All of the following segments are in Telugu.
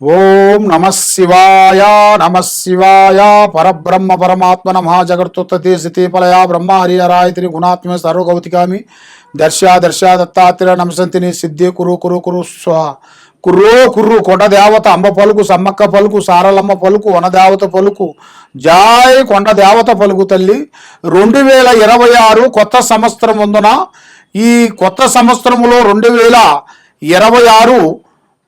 ఓం నమ శివాయ నమ శివాయ. పరబ్రహ్మ పరమాత్మ నమ. జగత్తుత్తి స్థితిపలయ బ్రహ్మ హరిహరాయతిని గుణాత్మ సర్వగౌతికామి. దర్శా దర్శ దత్తాత్రేయ నమసంతిని సిద్ధి. కురు కురు కురు స్వ. కుర్రో కుర్రు కొండదేవత అంబ పలుకు సమ్మక్క పలుకు సారలమ్మ పలుకు వనదేవత పలుకు. జాయ్ కొండ దేవత పలుకు తల్లి. రెండు వేల ఇరవై ఆరు కొత్త సంవత్సరం ఉందున ఈ కొత్త సంవత్సరములో రెండు వేల ఇరవై ఆరు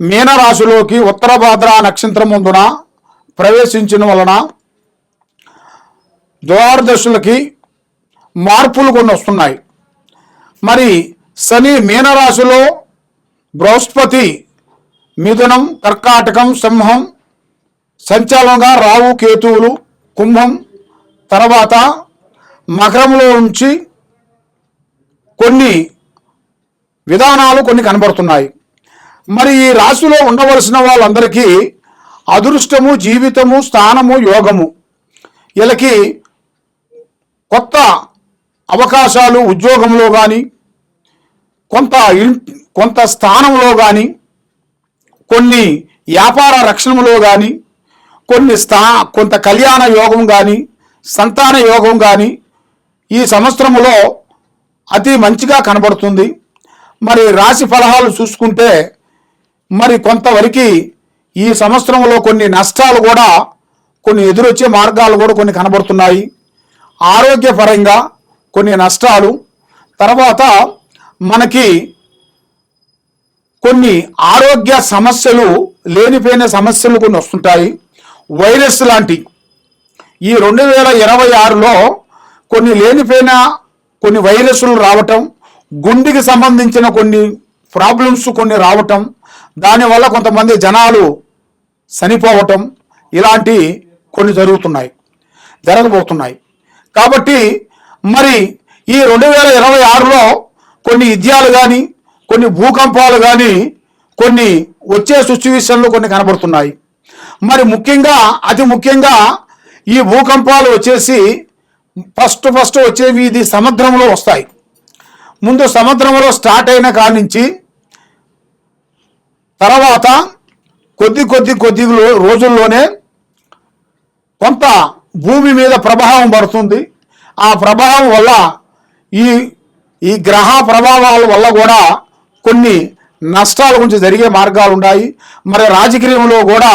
మీనరాశిలోకి ఉత్తర భాద్ర నక్షత్రం ముందున ప్రవేశించిన వలన ద్వారదశులకి మార్పులు కొన్ని వస్తున్నాయి. మరి శని మీనరాశిలో బృహస్పతి మిథునం కర్కాటకం సింహం సంచాలనంగా రావు కేతువులు కుంభం తర్వాత మకరంలో ఉంచి కొన్ని విధానాలు కొన్ని కనబడుతున్నాయి. మరి ఈ రాశిలో ఉండవలసిన వాళ్ళందరికీ అదృష్టము జీవితము స్థానము యోగము. వీళ్ళకి కొత్త అవకాశాలు ఉద్యోగంలో కానీ కొంత ఇన్ కొంత స్థానంలో కానీ కొన్ని వ్యాపార రక్షణలో కానీ కొన్ని స్థా కొంత కళ్యాణ యోగం కానీ సంతాన యోగం కానీ ఈ సంవత్సరములో అతి మంచిగా కనబడుతుంది. మరి రాశి ఫలహాలు చూసుకుంటే మరి కొంతవరకు ఈ సంవత్సరంలో కొన్ని నష్టాలు కూడా కొన్ని ఎదురొచ్చే మార్గాలు కూడా కొన్ని కనబడుతున్నాయి. ఆరోగ్యపరంగా కొన్ని నష్టాలు తర్వాత మనకి కొన్ని ఆరోగ్య సమస్యలు లేనిపోయిన సమస్యలు కొన్ని వస్తుంటాయి. వైరస్ లాంటి ఈ రెండు వేల ఇరవై ఆరులో కొన్ని లేనిపోయిన కొన్ని వైరస్లు రావటం గుండెకి సంబంధించిన కొన్ని ప్రాబ్లమ్స్ కొన్ని రావటం దానివల్ల కొంతమంది జనాలు చనిపోవటం ఇలాంటి కొన్ని జరుగుతున్నాయి జరగబోతున్నాయి. కాబట్టి మరి ఈ రెండు వేల ఇరవై ఆరులో కొన్ని విద్యాలు కానీ కొన్ని భూకంపాలు కానీ కొన్ని వచ్చే సిచ్యువేషన్లు కొన్ని కనబడుతున్నాయి. మరి ముఖ్యంగా అతి ముఖ్యంగా ఈ భూకంపాలు వచ్చేసి ఫస్ట్ ఫస్ట్ వచ్చేవి ఇది సముద్రంలో వస్తాయి. ముందు సముద్రంలో స్టార్ట్ అయిన కాడి నుంచి తర్వాత కొద్ది కొద్ది కొద్ది రోజుల్లోనే కొంత భూమి మీద ప్రభావం పడుతుంది. ఆ ప్రభావం వల్ల ఈ ఈ గ్రహ ప్రభావాల వల్ల కూడా కొన్ని నష్టాల గురించి జరిగే మార్గాలు ఉన్నాయి. మరి రాజకీయంలో కూడా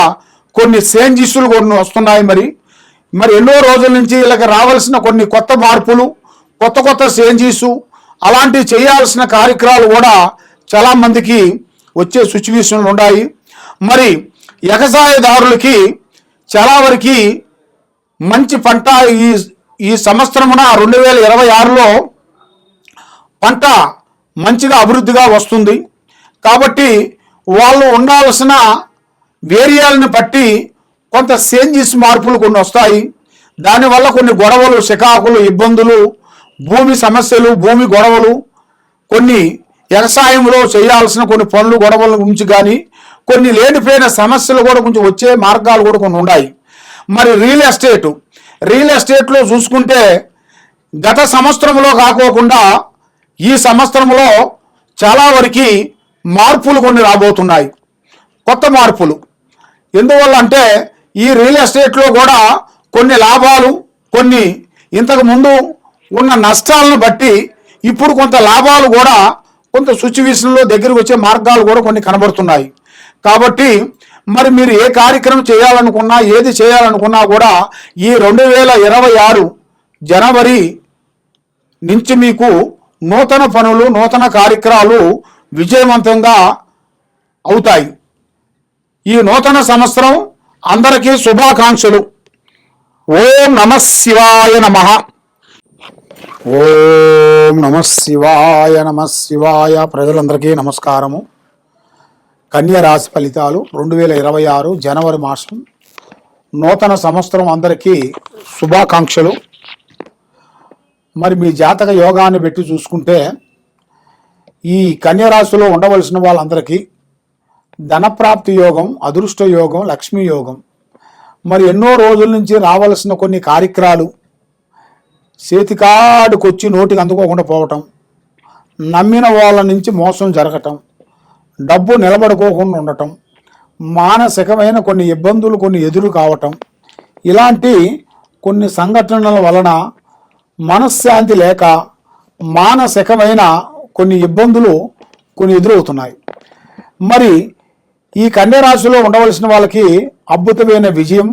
కొన్ని చేంజెస్లు కొన్ని వస్తున్నాయి మరి. మరి ఎన్నో రోజుల నుంచి వీళ్ళకి రావాల్సిన కొన్ని కొత్త మార్పులు కొత్త కొత్త చేంజెస్ అలాంటివి చేయాల్సిన కార్యక్రమాలు కూడా చాలా మందికి వచ్చే సిచ్యువేషన్లు ఉన్నాయి. మరి వ్యవసాయదారులకి చాలా వరకు మంచి పంట ఈ ఈ సంవత్సరమున రెండు వేల ఇరవై ఆరులో పంట మంచిగా అభివృద్ధిగా వస్తుంది. కాబట్టి వాళ్ళు ఉండాల్సిన వేరియాలను బట్టి కొంత చేంజెస్ మార్పులు కొన్ని వస్తాయి. దానివల్ల కొన్ని గొడవలు చికాకులు ఇబ్బందులు భూమి సమస్యలు భూమి గొడవలు కొన్ని వ్యవసాయంలో చేయాల్సిన కొన్ని పనులు గొడవల గురించి కానీ కొన్ని లేనిపోయిన సమస్యలు కూడా కొంచెం వచ్చే మార్గాలు కూడా కొన్ని ఉన్నాయి. మరి రియల్ ఎస్టేట్ రియల్ ఎస్టేట్లో చూసుకుంటే గత సంవత్సరంలో కాకోకుండా ఈ సంవత్సరంలో చాలా వరకు మార్పులు కొన్ని రాబోతున్నాయి. కొత్త మార్పులు. ఎందువల్ల అంటే ఈ రియల్ ఎస్టేట్లో కూడా కొన్ని లాభాలు కొన్ని ఇంతకు ముందు ఉన్న నష్టాలను బట్టి ఇప్పుడు కొంత లాభాలు కూడా కొంత సుచువేషన్లో దగ్గరికి వచ్చే మార్గాలు కూడా కొన్ని కనబడుతున్నాయి. కాబట్టి మరి మీరు ఏ కార్యక్రమం చేయాలనుకున్నా ఏది చేయాలనుకున్నా కూడా ఈ రెండు వేల ఇరవై ఆరు జనవరి నుంచి మీకు నూతన పనులు నూతన కార్యక్రమాలు విజయవంతంగా అవుతాయి. ఈ నూతన సంవత్సరం అందరికీ శుభాకాంక్షలు. ఓం నమ శివాయ నమ. ఓం నమ శివాయ నమ శివాయ. ప్రజలందరికీ నమస్కారము. కన్య రాశి ఫలితాలు రెండు వేల ఇరవై ఆరు జనవరి మాసం. నూతన సంవత్సరం అందరికీ శుభాకాంక్షలు. మరి మీ జాతక యోగాన్ని పెట్టి చూసుకుంటే ఈ కన్యరాశిలో ఉండవలసిన వాళ్ళందరికీ ధనప్రాప్తి యోగం అదృష్ట యోగం లక్ష్మీ యోగం. మరి ఎన్నో రోజుల నుంచి రావాల్సిన కొన్ని కార్యక్రమాలు చేతికాడుకొచ్చి నోటికి అందుకోకుండా పోవటం నమ్మిన వాళ్ళ నుంచి మోసం జరగటం డబ్బు నిలబడుకోకుండా ఉండటం మానసికమైన కొన్ని ఇబ్బందులు కొన్ని ఎదురు కావటం ఇలాంటి కొన్ని సంఘటనల వలన మనశ్శాంతి లేక మానసికమైన కొన్ని ఇబ్బందులు కొన్ని ఎదురవుతున్నాయి. మరి ఈ కన్యరాశిలో ఉండవలసిన వాళ్ళకి అద్భుతమైన విజయం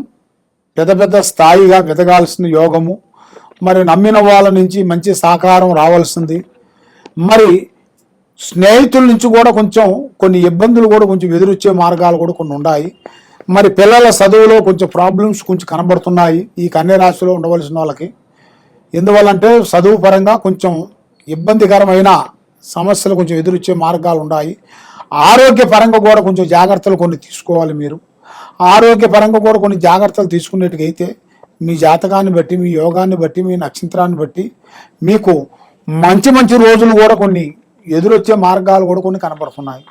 పెద్ద పెద్ద స్థాయిగా వెతగాల్సిన యోగము మరి నమ్మిన వాళ్ళ నుంచి మంచి సహకారం రావాల్సింది. మరి స్నేహితుల నుంచి కూడా కొంచెం కొన్ని ఇబ్బందులు కూడా కొంచెం ఎదురొచ్చే మార్గాలు కూడా కొన్ని ఉన్నాయి మరి పిల్లల చదువులో కొంచెం ప్రాబ్లమ్స్ కొంచెం కనబడుతున్నాయి ఈ కన్య రాశిలో ఉండవలసిన వాళ్ళకి. ఎందువల్లంటే చదువు పరంగా కొంచెం ఇబ్బందికరమైన సమస్యలు కొంచెం ఎదురొచ్చే మార్గాలు ఉన్నాయి ఆరోగ్యపరంగా కూడా కొంచెం జాగ్రత్తలు కొన్ని తీసుకోవాలి మీరు. ఆరోగ్యపరంగా కూడా కొన్ని జాగ్రత్తలు తీసుకునేట్టుకైతే మీ జాతకాన్ని బట్టి మీ యోగాన్ని బట్టి మీ నక్షత్రాన్ని బట్టి మీకు మంచి మంచి రోజులు కూడా కొన్ని ఎదురొచ్చే మార్గాలు కూడా కొన్ని కనపడుతున్నాయి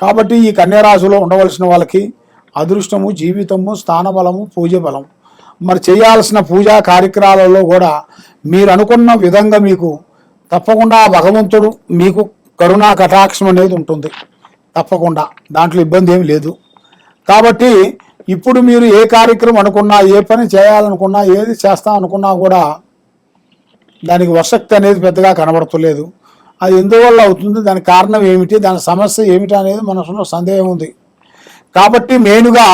కాబట్టి ఈ కన్యరాశిలో ఉండవలసిన వాళ్ళకి అదృష్టము జీవితము స్థానబలము పూజ బలం మరి చేయాల్సిన పూజా కార్యక్రమాలలో కూడా మీరు అనుకున్న విధంగా మీకు తప్పకుండా ఆ భగవంతుడు మీకు కరుణా కటాక్షం అనేది ఉంటుంది. తప్పకుండా. దాంట్లో ఇబ్బంది ఏమి లేదు. కాబట్టి ఇప్పుడు మీరు ఏ కార్యక్రమం అనుకున్నా ఏ పని చేయాలనుకున్నా ఏది చేస్తాం అనుకున్నా కూడా దానికి వసక్తి అనేది పెద్దగా కనబడతలేదు. అది ఎందువల్ల అవుతుంది? దాని కారణం ఏమిటి? దాని సమస్య ఏమిటి అనేది మనసులో సందేహం ఉంది. కాబట్టి మెయిన్గా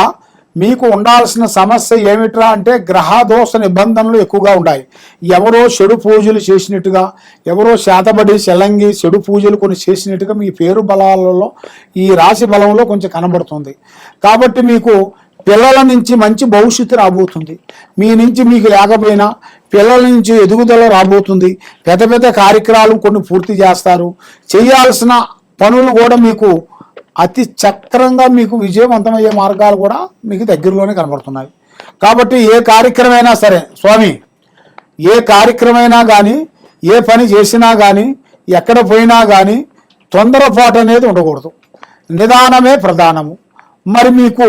మీకు ఉండాల్సిన సమస్య ఏమిట్రా అంటే గ్రహదోష నిబంధనలు ఎక్కువగా ఉన్నాయి ఎవరో చెడు పూజలు చేసినట్టుగా ఎవరో శాతబడి చెలంగి చెడు పూజలు కొన్ని చేసినట్టుగా మీ పేరు బలాలలో ఈ రాశి బలంలో కొంచెం కనబడుతుంది. కాబట్టి మీకు పిల్లల నుంచి మంచి భవిష్యత్తు రాబోతుంది. మీ నుంచి మీకు లేకపోయినా పిల్లల నుంచి ఎదుగుదల రాబోతుంది. పెద్ద పెద్ద కార్యక్రమాలు కొన్ని పూర్తి చేస్తారు. చేయాల్సిన పనులు కూడా మీకు అతి చక్రంగా మీకు విజయవంతమయ్యే మార్గాలు కూడా మీకు దగ్గరలోనే కనబడుతున్నాయి. కాబట్టి ఏ కార్యక్రమైనా సరే స్వామి ఏ కార్యక్రమైనా కానీ ఏ పని చేసినా కానీ ఎక్కడ పోయినా కానీ తొందరపాటు అనేది ఉండకూడదు. నిదానమే ప్రధానము. మరి మీకు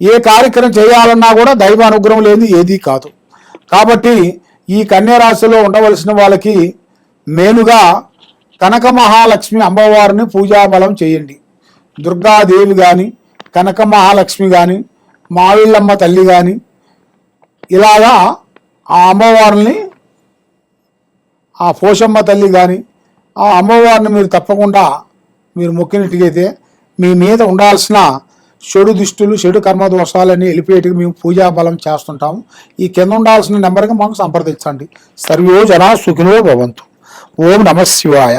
ఏ కార్యక్రమం చేయాలన్నా కూడా దైవ అనుగ్రహం లేని ఏదీ కాదు. కాబట్టి ఈ కన్యారాశిలో ఉండవలసిన వాళ్ళకి మేలుగా కనక మహాలక్ష్మి అమ్మవారిని పూజాబలం చేయండి. దుర్గాదేవి కానీ కనక మహాలక్ష్మి కానీ మావిళ్ళమ్మ తల్లి కానీ ఇలాగా ఆ అమ్మవారిని ఆ పోషమ్మ తల్లి కానీ ఆ అమ్మవారిని మీరు తప్పకుండా మీరు మొక్కినట్టుగైతే మీ మీద ఉండాల్సిన చెడు దుష్టులు చెడు కర్మదోషాలని దోషాలన్నీ మేము పూజా బలం చేస్తుంటాము. ఈ కింద ఉండాల్సిన నెంబర్కి మాకు సంప్రదించండి. సర్వో జనా సుఖినో భవంతు. ఓం నమ శివాయ.